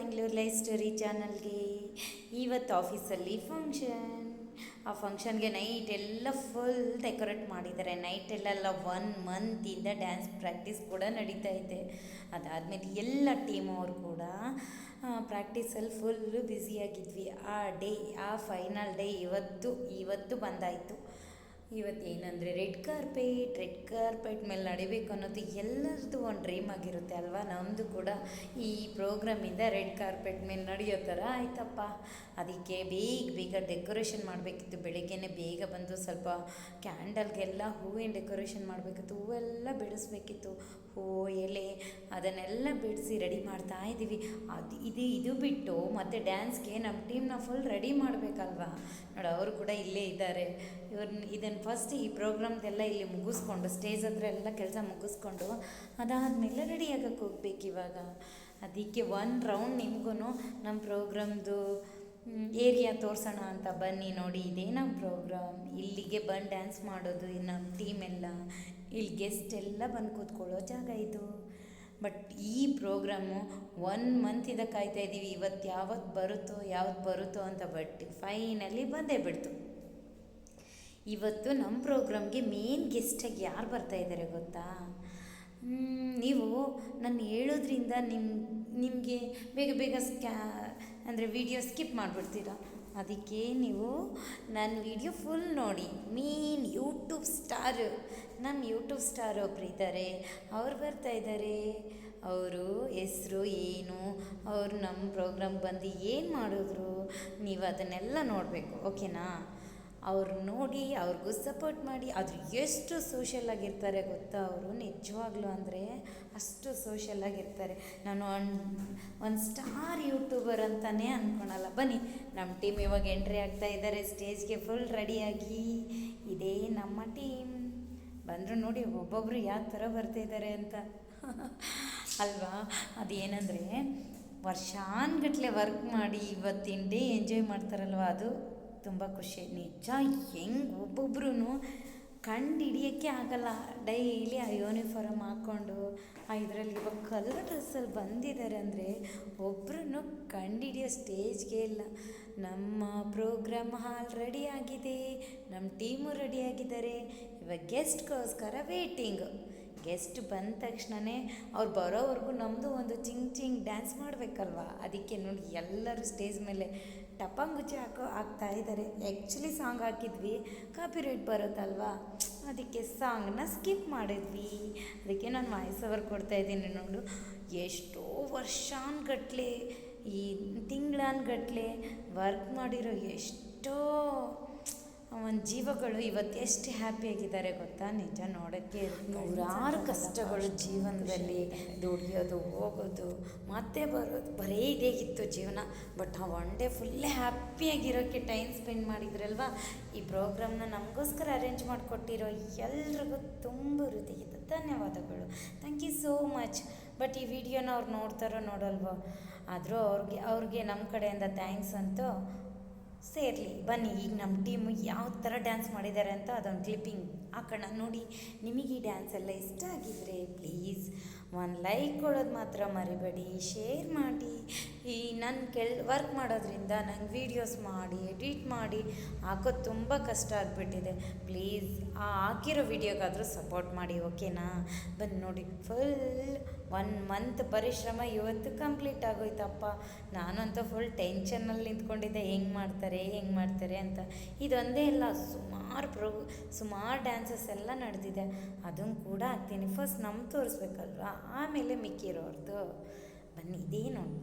Mangaluru life story ಚಾನಲ್ಗೆ ಇವತ್ತು ಆಫೀಸಲ್ಲಿ ಫಂಕ್ಷನ್ ಆ ಫಂಕ್ಷನ್ಗೆ ನೈಟ್ ಎಲ್ಲ ಫುಲ್ ಡೆಕೋರೇಟ್ ಮಾಡಿದ್ದಾರೆ. ನೈಟಲ್ಲೆಲ್ಲ ಒನ್ ಮಂತಿಂದ ಡ್ಯಾನ್ಸ್ ಪ್ರಾಕ್ಟೀಸ್ ಕೂಡ ನಡೀತಾ ಇದೆ. ಅದಾದಮೇಲೆ ಎಲ್ಲ ಟೀಮ್ ಅವರು ಕೂಡ ಪ್ರಾಕ್ಟೀಸಲ್ಲಿ ಫುಲ್ಲು ಬ್ಯುಸಿಯಾಗಿದ್ವಿ ಆ ಡೇ ಆ ಫೈನಲ್ ಡೇ ಇವತ್ತು ಇವತ್ತು ಬಂದಾಯಿತು. ಇವತ್ತೇನಂದರೆ ರೆಡ್ ಕಾರ್ಪೆಟ್ ರೆಡ್ ಕಾರ್ಪೆಟ್ ಮೇಲೆ ನಡಿಬೇಕು ಅನ್ನೋದು ಎಲ್ಲರದ್ದು ಒಂದು ಡ್ರೀಮ್ ಆಗಿರುತ್ತೆ ಅಲ್ವಾ? ನಮ್ಮದು ಕೂಡ ಈ ಪ್ರೋಗ್ರಾಮಿಂದ ರೆಡ್ ಕಾರ್ಪೆಟ್ ಮೇಲೆ ನಡೆಯೋ ಥರ ಆಯ್ತಪ್ಪ. ಅದಕ್ಕೆ ಬೇಗ ಬೇಗ ಡೆಕೋರೇಷನ್ ಮಾಡಬೇಕಿತ್ತು. ಬೆಳಗ್ಗೆನೆ ಬೇಗ ಬಂದು ಸ್ವಲ್ಪ ಕ್ಯಾಂಡಲ್ಗೆಲ್ಲ ಹೂವಿನ ಡೆಕೋರೇಷನ್ ಮಾಡಬೇಕಿತ್ತು. ಹೂವೆಲ್ಲ ಬಿಡಿಸ್ಬೇಕಿತ್ತು. ಹೂ, ಎಲೆ ಅದನ್ನೆಲ್ಲ ಬಿಡಿಸಿ ರೆಡಿ ಮಾಡ್ತಾ ಇದ್ದೀವಿ. ಅದು ಇದು ಇದು ಬಿಟ್ಟು ಮತ್ತು ಡ್ಯಾನ್ಸ್ಗೆ ನಮ್ಮ ಟೀಮ್ನ ಫುಲ್ ರೆಡಿ ಮಾಡಬೇಕಲ್ವಾ? ನೋಡು, ಅವರು ಕೂಡ ಇಲ್ಲೇ ಇದ್ದಾರೆ. ಇವ್ರನ್ನ ಇದನ್ನು ಫಸ್ಟ್ ಈ ಪ್ರೋಗ್ರಾಮ್ದೆಲ್ಲ ಇಲ್ಲಿ ಮುಗಿಸ್ಕೊಂಡು ಸ್ಟೇಜ್ ಹತ್ರ ಎಲ್ಲ ಕೆಲಸ ಮುಗಿಸ್ಕೊಂಡು, ಅದಾದಮೇಲೆ ರೆಡಿ ಆಗಕ್ಕೆ ಹೋಗ್ಬೇಕು ಇವಾಗ. ಅದಕ್ಕೆ ಒನ್ ರೌಂಡ್ ನಿಮಗೂ ನಮ್ಮ ಪ್ರೋಗ್ರಾಮ್ದು ಏರಿಯಾ ತೋರಿಸೋಣ ಅಂತ ಬನ್ನಿ ನೋಡಿ, ಇದೇ ನಮ್ಮ ಪ್ರೋಗ್ರಾಮ್ ಇಲ್ಲಿಗೆ ಬಂದು ಡ್ಯಾನ್ಸ್ ಮಾಡೋದು ನಮ್ಮ ಟೀಮ್ ಎಲ್ಲ. ಇಲ್ಲಿ ಗೆಸ್ಟ್ ಎಲ್ಲ ಬಂದು ಕೂತ್ಕೊಳ್ಳೋ ಜಾಗ ಇದು. ಬಟ್ ಈ ಪ್ರೋಗ್ರಾಮು ಒನ್ ಮಂತಿಂದ ಕಾಯ್ತಾ ಇದ್ದೀವಿ ಇವತ್ತು ಯಾವತ್ತು ಬರುತ್ತೋ ಯಾವತ್ತು ಬರುತ್ತೋ ಅಂತ ಬಟ್ ಫೈನಲಿ ಬಂದೇ ಬಿಡ್ತು. ಇವತ್ತು ನಮ್ಮ ಪ್ರೋಗ್ರಾಮ್ಗೆ ಮೇನ್ ಗೆಸ್ಟಾಗಿ ಯಾರು ಬರ್ತಾ ಇದ್ದಾರೆ ಗೊತ್ತಾ? ನೀವು ನಾನು ಹೇಳೋದ್ರಿಂದ ನಿಮ್ಮ ನಿಮಗೆ ಬೇಗ ಬೇಗ ಸ್ಕ್ಯಾ ಅಂದರೆ ವಿಡಿಯೋ ಸ್ಕಿಪ್ ಮಾಡಿಬಿಡ್ತೀರಾ? ಅದಕ್ಕೆ ನೀವು ನನ್ನ ವಿಡಿಯೋ ಫುಲ್ ನೋಡಿ. ಮೇನ್ ಯೂಟ್ಯೂಬ್ ಸ್ಟಾರ್ ನಮ್ಮ ಯೂಟ್ಯೂಬ್ ಸ್ಟಾರ್ ಒಬ್ರು ಇದ್ದಾರೆ ಅವ್ರು ಬರ್ತಾ ಇದ್ದಾರೆ ಅವರು ಹೆಸರು ಏನು, ಅವರು ನಮ್ಮ ಪ್ರೋಗ್ರಾಮ್ ಬಂದು ಏನು ಮಾಡಿದ್ರು, ನೀವು ಅದನ್ನೆಲ್ಲ ನೋಡಬೇಕು ಓಕೆನಾ ಅವ್ರು ನೋಡಿ, ಅವ್ರಿಗೂ ಸಪೋರ್ಟ್ ಮಾಡಿ, ಅದು ಎಷ್ಟು ಸೋಷಿಯಲ್ ಆಗಿರ್ತಾರೆ ಗೊತ್ತಾ ಅವರು? ನಿಜವಾಗ್ಲೂ ಅಂದರೆ ಅಷ್ಟು ಸೋಷಿಯಲ್ ಆಗಿರ್ತಾರೆ. ನಾನು ಒಂದು ಒಂದು ಸ್ಟಾರ್ ಯೂಟ್ಯೂಬರ್ ಅಂತಲೇ ಅಂದ್ಕೊಳಲ್ಲ ಬನ್ನಿ ನಮ್ಮ ಟೀಮ್ ಇವಾಗ ಎಂಟ್ರಿ ಆಗ್ತಾ ಇದ್ದಾರೆ ಸ್ಟೇಜ್ಗೆ ಫುಲ್ ರೆಡಿಯಾಗಿ ಇದೇ ನಮ್ಮ ಟೀಮ್ ಬಂದರು ನೋಡಿ ಒಬ್ಬೊಬ್ಬರು ಯಾವ ಥರ ಬರ್ತಿದ್ದಾರೆ ಅಂತ. ಅಲ್ವಾ? ಅದೇನೆಂದರೆ, ವರ್ಷಾನ್ಗಟ್ಲೆ ವರ್ಕ್ ಮಾಡಿ, ಇವತ್ತಿನ ಡೇ ಎಂಜಾಯ್ ಮಾಡ್ತಾರಲ್ವ ಅದು? ತುಂಬ ಖುಷಿ. ನಿಜ, ಹೆಂಗೆ ಒಬ್ಬೊಬ್ರು ಕಂಡು ಹಿಡಿಯೋಕ್ಕೆ ಆಗಲ್ಲ. ಡೈಲಿ ಆ ಯೂನಿಫಾರ್ಮ್ ಹಾಕ್ಕೊಂಡು ಆ ಇದರಲ್ಲಿ ಇವಾಗ ಕಲರ್ ಡ್ರೆಸ್ಸಲ್ಲಿ ಬಂದಿದ್ದಾರೆ ಅಂದರೆ ಒಬ್ಬರನ್ನು ಕಂಡು ಹಿಡಿಯೋ ಸ್ಟೇಜ್ಗೆ ಇಲ್ಲ. ನಮ್ಮ ಪ್ರೋಗ್ರಾಮ್ ಹಾಲ್ ರೆಡಿ ಆಗಿದೆ. ನಮ್ಮ ಟೀಮು ರೆಡಿ ಆಗಿದ್ದಾರೆ. ಇವಾಗ ಗೆಸ್ಟ್ಗೋಸ್ಕರ ವೇಟಿಂಗ್ ಗೆಸ್ಟ್ ಬಂದ ತಕ್ಷಣವೇ ಅವ್ರು ಬರೋವರೆಗೂ ನಮ್ಮದು ಒಂದು ಚಿಂಗ್ ಚಿಂಗ್ ಡ್ಯಾನ್ಸ್ ಮಾಡಬೇಕಲ್ವಾ? ಅದಕ್ಕೆ ನೋಡಿ ಎಲ್ಲರೂ ಸ್ಟೇಜ್ ಮೇಲೆ ಟಪಂಗುಚ್ಚಿ ಹಾಕೋ, ಹಾಕ್ತಾ ಇದ್ದಾರೆ ಆ್ಯಕ್ಚುಲಿ ಸಾಂಗ್ ಹಾಕಿದ್ವಿ. ಕಾಪಿ ರೇಟ್ ಬರುತ್ತಲ್ವಾ? ಅದಕ್ಕೆ ಸಾಂಗ್ನ ಸ್ಕಿಪ್ ಮಾಡಿದ್ವಿ. ಅದಕ್ಕೆ ನಾನು ವಾಯ್ಸ್ ಓವರ್ ಕೊಡ್ತಾಯಿದ್ದೀನಿ ನೋಡು. ಎಷ್ಟೋ ವರ್ಷಾನ್ಗಟ್ಲೆ, ಈ ತಿಂಗಳಾನ್ಗಟ್ಲೆ ವರ್ಕ್ ಮಾಡಿರೋ ಎಷ್ಟೋ ಒಂದು ಜೀವಗಳು ಇವತ್ತು ಎಷ್ಟು ಹ್ಯಾಪಿಯಾಗಿದ್ದಾರೆ ಗೊತ್ತಾ? ನಿಜ ನೋಡೋಕ್ಕೆ ನೂರಾರು ಕಷ್ಟಗಳು ಜೀವನದಲ್ಲಿ ದುಡಿಯೋದು, ಹೋಗೋದು, ಮತ್ತೆ ಬರೋದು, ಬರೀ ಇದೇಗಿತ್ತು ಜೀವನ. ಬಟ್ ಆ ಒನ್ ಡೇ ಫುಲ್ ಹ್ಯಾಪಿಯಾಗಿರೋಕ್ಕೆ ಟೈಮ್ ಸ್ಪೆಂಡ್ ಮಾಡಿದ್ರಲ್ವ? ಈ ಪ್ರೋಗ್ರಾಮ್ನ ನಮಗೋಸ್ಕರ ಅರೇಂಜ್ ಮಾಡಿಕೊಟ್ಟಿರೋ ಎಲ್ರಿಗೂ ತುಂಬ ಹೃದಯದ ಧನ್ಯವಾದಗಳು. Thank you so much but ಈ ವಿಡಿಯೋನ ಅವ್ರು ನೋಡ್ತಾರೋ ನೋಡಲ್ವೋ? ಆದರೂ ಅವ್ರಿಗೆ ಅವ್ರಿಗೆ ನಮ್ಮ ಕಡೆಯಿಂದ ಥ್ಯಾಂಕ್ಸ್ ಅಂತೂ ಸೇರಲಿ, ಬನ್ನಿ, ಈಗ ನಮ್ಮ ಟೀಮ್ ಯಾವ ಥರ ಡ್ಯಾನ್ಸ್ ಮಾಡಿದ್ದಾರೆ ಅಂತ ಅದೊಂದು ಕ್ಲಿಪ್ಪಿಂಗ್ ಹಾಕೋಣ. ನೋಡಿ, ನಿಮಗೆ ಈ ಡ್ಯಾನ್ಸ್ ಎಲ್ಲ ಇಷ್ಟ ಆಗಿದ್ರೆ ಪ್ಲೀಸ್ ಒಂದು ಲೈಕ್ ಕೊಡೋದು ಮಾತ್ರ ಮರಿಬೇಡಿ ಶೇರ್ ಮಾಡಿ. ಈ ನನ್ನ ಕೆಲ್ ವರ್ಕ್ ಮಾಡೋದ್ರಿಂದ ನಂಗೆ ವೀಡಿಯೋಸ್ ಮಾಡಿ ಎಡಿಟ್ ಮಾಡಿ ಹಾಕೋದು ತುಂಬ ಕಷ್ಟ ಆಗಿಬಿಟ್ಟಿದೆ. ಪ್ಲೀಸ್ ಆ ಹಾಕಿರೋ ವೀಡಿಯೋಗಾದರೂ ಸಪೋರ್ಟ್ ಮಾಡಿ ಓಕೆನಾ ಬಂದು ನೋಡಿ ಫುಲ್ ಒನ್ ಮಂತ್ ಪರಿಶ್ರಮ ಇವತ್ತು ಕಂಪ್ಲೀಟ್ ಆಗೋಯ್ತಪ್ಪ. ನಾನಂತೂ ಫುಲ್ ಟೆನ್ಷನಲ್ಲಿ ನಿಂತ್ಕೊಂಡಿದ್ದೆ. ಹೆಂಗೆ ಮಾಡ್ತಾರೆ ಹೆಂಗೆ ಮಾಡ್ತಾರೆ ಅಂತ. ಇದೊಂದೇ ಇಲ್ಲ ಸುಮಾರು ಪ್ರೋ ಸುಮಾರು ಡ್ಯಾನ್ಸಸ್ ಎಲ್ಲ ನಡೆದಿದೆ. ಅದನ್ನು ಕೂಡ ಹಾಕ್ತೀನಿ. ಫಸ್ಟ್ ನಮ್ಮ ತೋರಿಸ್ಬೇಕಲ್ವಾ? ಆಮೇಲೆ ಮಿಕ್ಕಿರೋರ್ದು. ಬನ್ನಿ, ಇದೇ ನೋಡಿ.